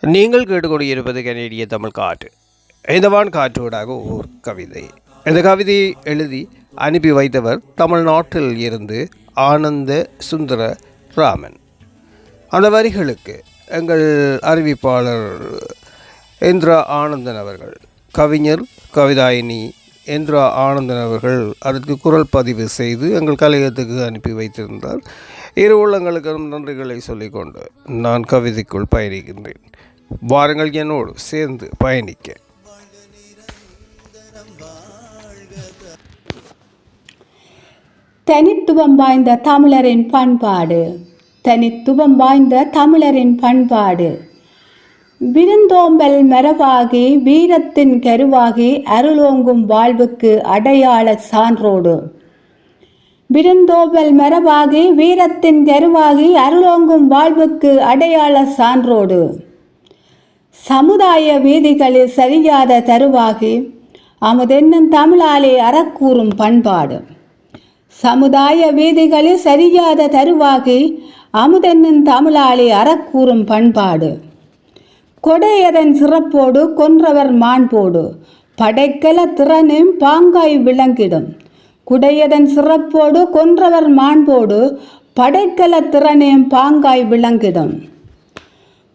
நீங்கள் கேட்டுக்கொண்டிருப்பது கனேடிய தமிழ் காற்று. இந்தவான் காற்றோடாக ஓர் கவிதை. இந்த கவிதையை எழுதி அனுப்பி வைத்தவர் தமிழ்நாட்டில் இருந்து ஆனந்த சுந்தர ராமன். அந்த வரிகளுக்கு எங்கள் அறிவிப்பாளர் இந்திரா ஆனந்தன் அவர்கள் கவிஞர் கவிதாயினி இந்திரா ஆனந்தன் அவர்கள் அதற்கு குரல் பதிவு செய்து எங்கள் கலையத்துக்கு அனுப்பி வைத்திருந்தார். இரு உள்ளங்களுக்கும் நன்றிகளை சொல்லிக்கொண்டு நான் கவிதைக்குள் பயணிக்கின்றேன். வாருங்கள் என்னோடு சேர்ந்து பயணிக்க. தனித்துவம் வாய்ந்த தமிழரின் பண்பாடு. தனித்துவம் வாய்ந்த தமிழரின் பண்பாடு. விருந்தோம்பல் மரபாகி வீரத்தின் கருவாகி அருளோங்கும் வாழ்வுக்கு அடையாள சான்றோடு. விருந்தோவல் மரபாகி வீரத்தின் கருவாகி அருளோங்கும் வாழ்வுக்கு அடையாள சான்றோடு. சமுதாய வீதிகளில் சரியாத தருவாகி அமுதென்னும் தமிழாலே அறக்கூறும் பண்பாடு. சமுதாய வீதிகளில் சரியாத தருவாகி அமுதென்னும் தமிழாலே அறக்கூறும் பண்பாடு. கொடையதன் சிறப்போடு கொன்றவர் மாண்போடு படைக்கல திறனும் பாங்காய் விளங்கிடும். குடையதன் சிறப்போடு கொன்றவர் மாண்போடு படைக்கல திறனையும் பாங்காய் விளங்கிடும்.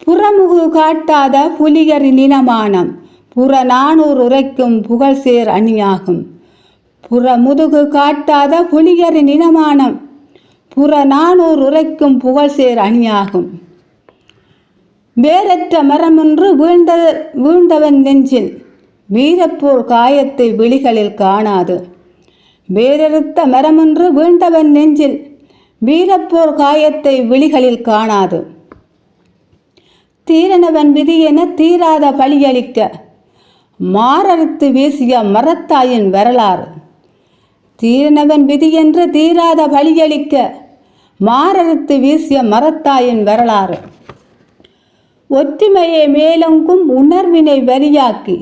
புறமுகு காட்டாத புலிகரின் இனமானம் புறநானூர் உரைக்கும் புகழ்சேர் அணியாகும். புறமுதுகு காட்டாத புலிகரின் இனமானம் புறநானூர் உரைக்கும் புகழ்சேர் அணியாகும். வேறற்ற மரமொன்று வீழ்ந்த வீழ்ந்தவன் நெஞ்சில் வீரப்போர் காயத்தை விழிகளில் காணாது. வேரறுத்த மரமொன்று வீழ்ந்தவன் நெஞ்சில் வீரப்போர் காயத்தை விழிகளில் காணாது. தீரனவன் விதி என தீராத பலியளிக்க மாரறுத்து வீசிய மரத்தாயின் வரலாறு. தீரனவன் விதி என்று தீராத பழியளிக்க மாரறுத்து வீசிய மரத்தாயின் வரலாறு. ஒற்றுமையை மேலொங்கும் உணர்வினை வரியாக்கி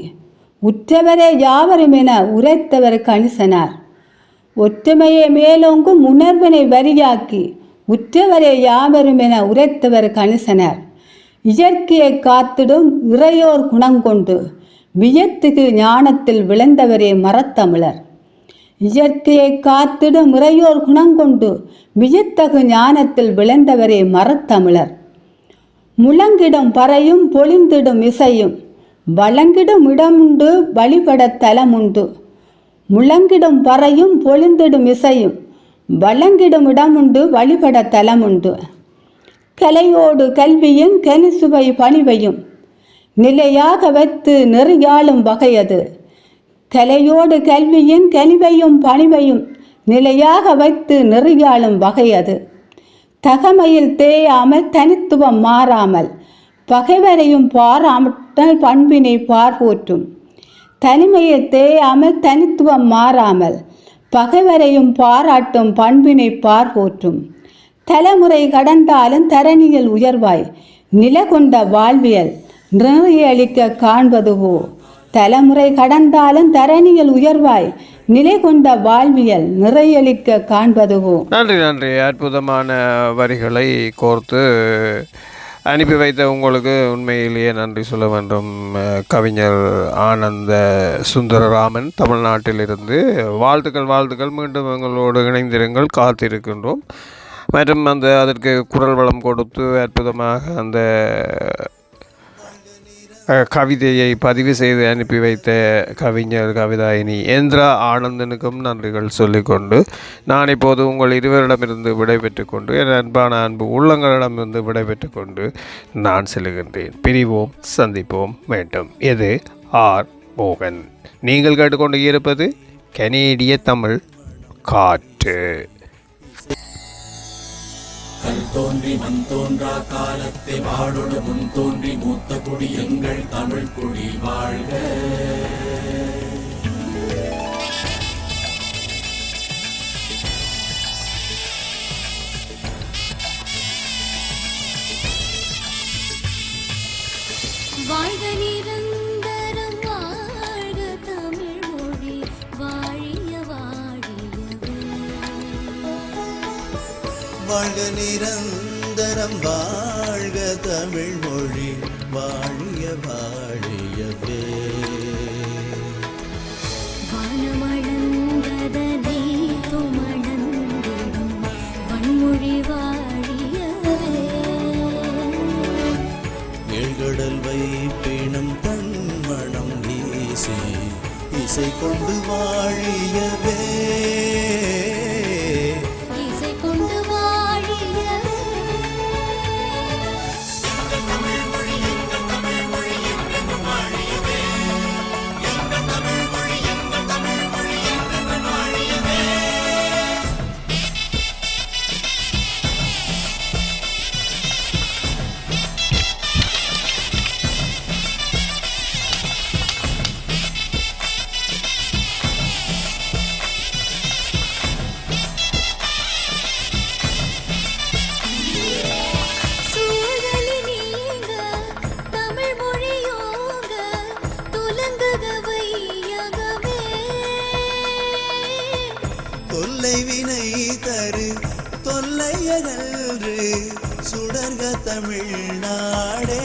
உற்றவரே யாவரும் என உரைத்தவர் கணிசனார். ஒற்றுமையை மேலோங்கும் உணர்வினை வரியாக்கி உற்றவரே யாவரும் என உரைத்தவர் கணிசனர். இயற்கையை காத்திடும் இறையோர் குணங்கொண்டு வியத்துகு ஞானத்தில் விளைந்தவரே மரத்தமிழர். இயற்கையை காத்திடும் இறையோர் குணங்கொண்டு வியத்தகு ஞானத்தில் விளைந்தவரே மரத்தமிழர். முழங்கிடும் பறையும் பொழிந்திடும் இசையும் வழங்கிடும் இடமுண்டு வழிபடத் தலமுண்டு. முழங்கிடும் பறையும் பொழிந்திடும் இசையும் வழங்கிடும் இடமுண்டு வழிபட தலமுண்டு. கலையோடு கல்வியும் கனிசுவை பணிவையும் நிலையாக வைத்து நெறியாளும் வகையது கலையோடு கல்வியும் கனிவையும் பணிவையும் நிலையாக வைத்து நெறியாளும் வகையது தகமையில் தேயாமல் தனித்துவம் மாறாமல் பகைவரையும் பாராமல் பண்பினை பார்போற்றும் தனிமையை தேயாமல் தனித்துவம் மாறாமல் பகைவரையும் பாராட்டும் பண்பினை பார்போற்றும் தலைமுறை கடந்தாலும் தரணியில் உயர்வாய். நில கொண்ட வாழ்வியல் நிறையளிக்க காண்பதுவோ தலைமுறை கடந்தாலும் தரணியில் உயர்வாய். நிலை கொண்ட வாழ்வியல் நிறையளிக்க காண்பதுவோ நன்றி நன்றி. அற்புதமான வரிகளை கோர்த்து அனுப்பி வைத்த உங்களுக்கு உண்மையிலேயே நன்றி சொல்ல வேண்டும். கவிஞர் ஆனந்த சுந்தரராமன் தமிழ்நாட்டிலிருந்து வாழ்த்துக்கள் வாழ்த்துக்கள். மீண்டும் எங்களோடு இணைந்திருங்கள். காத்திருக்கின்றோம். மற்றும் அந்த அதற்கு குரல் வளம் கொடுத்து அற்புதமாக அந்த கவிதையை பதிவு செய்து அனுப்பி வைத்த கவிஞர் கவிதாயினி ஏந்திரா ஆனந்தனுக்கும் நன்றிகள் சொல்லிக்கொண்டு நான் இப்போது உங்கள் இருவரிடமிருந்து விடைபெற்று கொண்டு என் அன்பான அன்பு உள்ளங்களிடமிருந்து விடைபெற்று கொண்டு நான் செல்கின்றேன். பிரிவோம் சந்திப்போம் வேண்டும் இது ஆர். மோகன். நீங்கள் கேட்டுக்கொண்டு இருப்பது கனேடிய தமிழ் காற்று. தோன்றி மண் தோன்றா காலத்தை வாழொடு முன் தோன்றி மூத்த குடி எங்கள் தமிழ் குடி வாழ்க வாழ்க. வாழ்க நிரந்தரம் வாழ்க தமிழ் மொழி வாழிய வாழியவே. வானமளந்ததனை துமணந்திடும் வன்மொழி வாழியவே. ஏழ்கடல் வைப்பினம் தன்மணம் வீசி இசை கொண்டு வாழியவே. தொல்லை வினை தரு தொல்லையகன்று சுடர்க தமிழ்நாடு.